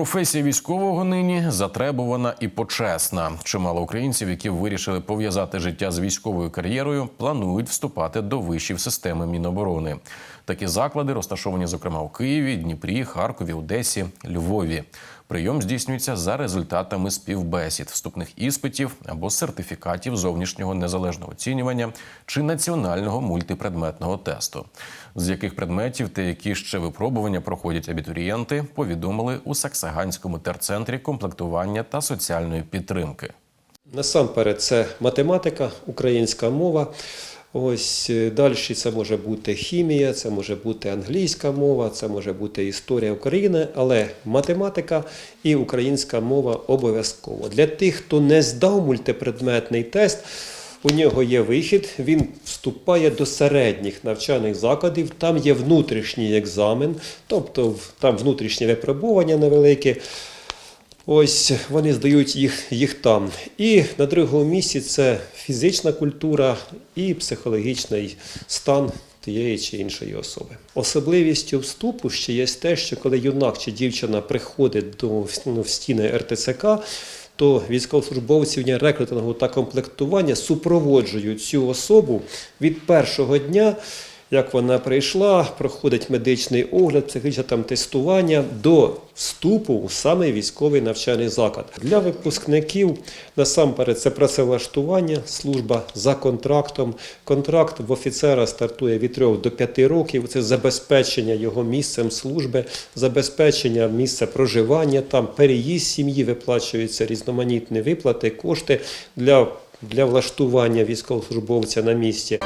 Професія військового нині затребувана і почесна. Чимало українців, які вирішили пов'язати життя з військовою кар'єрою, планують вступати до вишів системи Міноборони. Такі заклади розташовані, зокрема, у Києві, Дніпрі, Харкові, Одесі, Львові. Прийом здійснюється за результатами співбесід, вступних іспитів або сертифікатів зовнішнього незалежного оцінювання чи національного мультипредметного тесту. З яких предметів та які ще випробування проходять абітурієнти, повідомили у Саксаганському терцентрі комплектування та соціальної підтримки. Насамперед, це математика, українська мова. Ось е, далі це може бути хімія, це може бути англійська мова, це може бути історія України, але математика і українська мова обов'язково. Для тих, хто не здав мультипредметний тест, у нього є вихід, він вступає до середніх навчальних закладів, там є внутрішній екзамен, тобто там внутрішнє випробування невелике. Ось вони здають їх, їх там. І на другому місці це фізична культура і психологічний стан тієї чи іншої особи. Особливістю вступу ще є те, що коли юнак чи дівчина приходить до ну, в стіни РТЦК, то військовослужбовці вні рекрутингу та комплектування супроводжують цю особу від першого дня як вона прийшла, проходить медичний огляд, психологічне там тестування до вступу у саме військовий навчальний заклад. Для випускників насамперед це працевлаштування, служба за контрактом. Контракт в офіцера стартує від 3 до 5 років. Це забезпечення його місцем служби, забезпечення місця проживання, там переїзд сім'ї виплачуються різноманітні виплати, кошти для, для влаштування військовослужбовця на місці.